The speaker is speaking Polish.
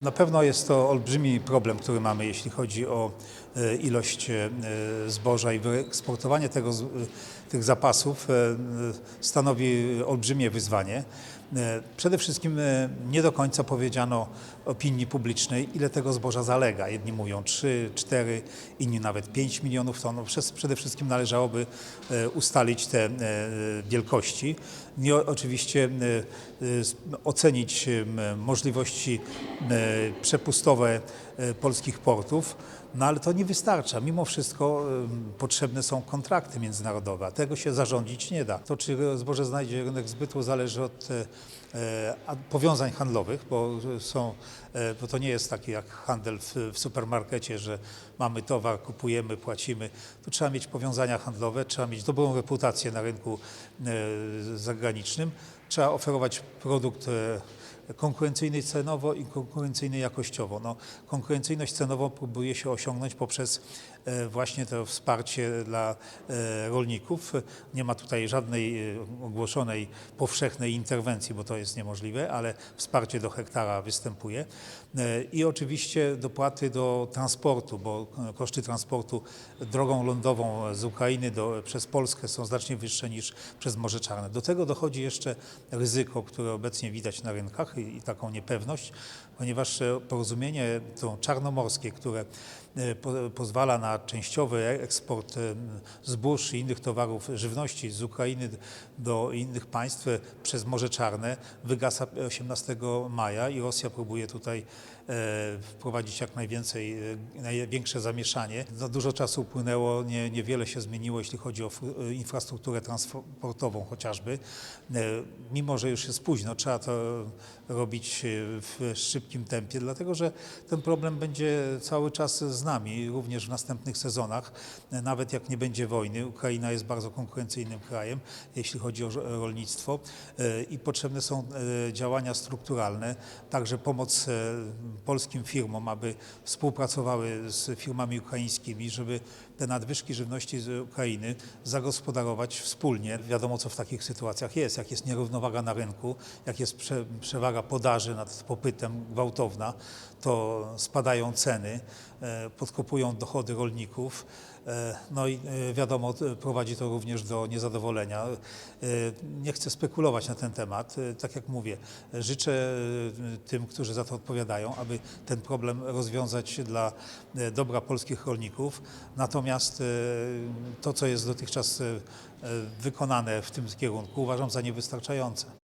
Na pewno jest to olbrzymi problem, który mamy, jeśli chodzi o ilość e, zboża i wyeksportowanie tego, e, tych zapasów e, stanowi olbrzymie wyzwanie. E, Przede wszystkim e, nie do końca powiedziano opinii publicznej, ile tego zboża zalega. Jedni mówią 3, 4, inni nawet 5 milionów ton. No, Przede wszystkim należałoby e, ustalić te e, wielkości. O- oczywiście e, e, ocenić e, możliwości e, przepustowe e, polskich portów, no ale to nie wystarcza. Mimo wszystko e, potrzebne są kontrakty międzynarodowe, tego się zarządzić nie da. To, czy zboże znajdzie rynek zbytu, zależy od a- powiązań handlowych, bo są, e, bo to nie jest taki jak handel w, w supermarkecie, że mamy towar, kupujemy, płacimy. Tu trzeba mieć powiązania handlowe, trzeba mieć dobrą reputację na rynku zagranicznym, trzeba oferować produkt konkurencyjny cenowo i konkurencyjny jakościowo. No, konkurencyjność cenową próbuje się osiągnąć poprzez e, właśnie to wsparcie dla e, rolników. Nie ma tutaj żadnej e, ogłoszonej powszechnej interwencji, bo to jest niemożliwe, ale wsparcie do hektara występuje. I oczywiście dopłaty do transportu, bo koszty transportu drogą lądową z Ukrainy do, przez Polskę są znacznie wyższe niż przez Morze Czarne. Do tego dochodzi jeszcze ryzyko, które obecnie widać na rynkach i, taką niepewność, ponieważ e, porozumienie to czarnomorskie, które e, po, pozwala na częściowy eksport e, zbóż i innych towarów żywności z Ukrainy do innych państw przez Morze Czarne wygasa 18 maja i Rosja próbuje tutaj wprowadzić jak najwięcej, największe zamieszanie. No, dużo czasu upłynęło, nie, niewiele się zmieniło, jeśli chodzi o infrastrukturę transportową chociażby. Mimo, że już jest późno, trzeba to robić e, w szybkim tempie, dlatego że ten problem będzie cały czas z nami, również w następnych sezonach. E, Nawet jak nie będzie wojny, Ukraina jest bardzo konkurencyjnym krajem, jeśli chodzi o żo- rolnictwo e, i potrzebne są e, działania strukturalne, także pomoc e, polskim firmom, aby współpracowały z firmami ukraińskimi, żeby te nadwyżki żywności z Ukrainy zagospodarować wspólnie. Wiadomo, co w takich sytuacjach jest. Jak jest nierównowaga na rynku, jak jest prze, przewaga podaży nad popytem gwałtowna, to spadają ceny, e, podkopują dochody rolników. E, No i e, wiadomo, prowadzi to również do niezadowolenia. Nie chcę spekulować na ten temat. Tak jak mówię, życzę tym, którzy za to odpowiadają, aby ten problem rozwiązać dla dobra polskich rolników. Natomiast to, co jest dotychczas wykonane w tym kierunku, uważam za niewystarczające.